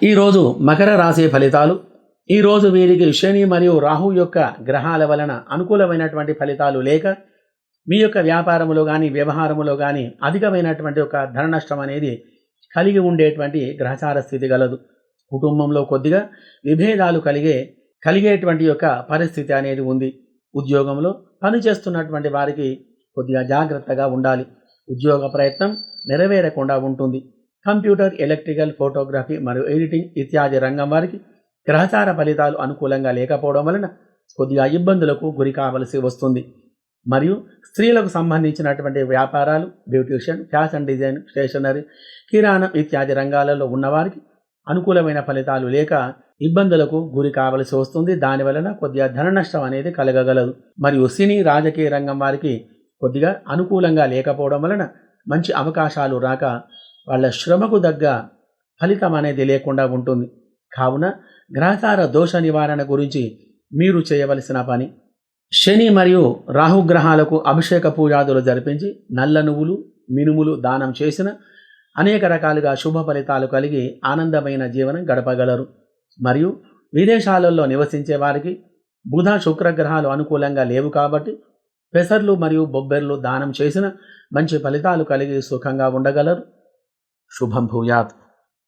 ఈరోజు మకర రాశి ఫలితాలు ఈరోజు వీరికి శని మరియు రాహు యొక్క గ్రహాల వలన అనుకూలమైనటువంటి ఫలితాలు లేక మీ యొక్క వ్యాపారములో కానీ వ్యవహారములో కానీ అధికమైనటువంటి ఒక ధన నష్టం అనేది కలిగి ఉండేటువంటి గ్రహచార స్థితి గలదు. కుటుంబంలో కొద్దిగా విభేదాలు కలిగే కలిగేటువంటి యొక్క పరిస్థితి అనేది ఉంది. ఉద్యోగంలో పనిచేస్తున్నటువంటి వారికి కొద్దిగా జాగ్రత్తగా ఉండాలి. ఉద్యోగ ప్రయత్నం నెరవేరకుండా ఉంటుంది. కంప్యూటర్ ఎలక్ట్రికల్ ఫోటోగ్రఫీ మరియు ఎడిటింగ్ ఇత్యాది రంగం వారికి గ్రహచార ఫలితాలు అనుకూలంగా లేకపోవడం వలన కొద్దిగా ఇబ్బందులకు గురి కావలసి వస్తుంది. మరియు స్త్రీలకు సంబంధించినటువంటి వ్యాపారాలు బ్యూటిషియన్ ఫ్యాషన్ డిజైన్ స్టేషనరీ కిరాణం ఇత్యాది రంగాలలో ఉన్నవారికి అనుకూలమైన ఫలితాలు లేక ఇబ్బందులకు గురి కావలసి వస్తుంది. దాని వలన కొద్దిగా ధన నష్టం అనేది కలగగలదు. మరియు సినీ రాజకీయ రంగం వారికి కొద్దిగా అనుకూలంగా లేకపోవడం వలన మంచి అవకాశాలు రాక వాళ్ళ శ్రమకు తగ్గ ఫలితం అనేది లేకుండా ఉంటుంది. కావున గ్రహచార దోష నివారణ గురించి మీరు చేయవలసిన పని శని మరియు రాహుగ్రహాలకు అభిషేక పూజాదులు జరిపించి నల్ల నువ్వులు మినుములు దానం చేసిన అనేక రకాలుగా శుభ ఫలితాలు కలిగి ఆనందమైన జీవనం గడపగలరు. మరియు విదేశాలలో నివసించే వారికి బుధ శుక్రగ్రహాలు అనుకూలంగా లేవు కాబట్టి పెసర్లు మరియు బొబ్బెర్లు దానం చేసిన మంచి ఫలితాలు కలిగి సుఖంగా ఉండగలరు. శుభం భూయాత్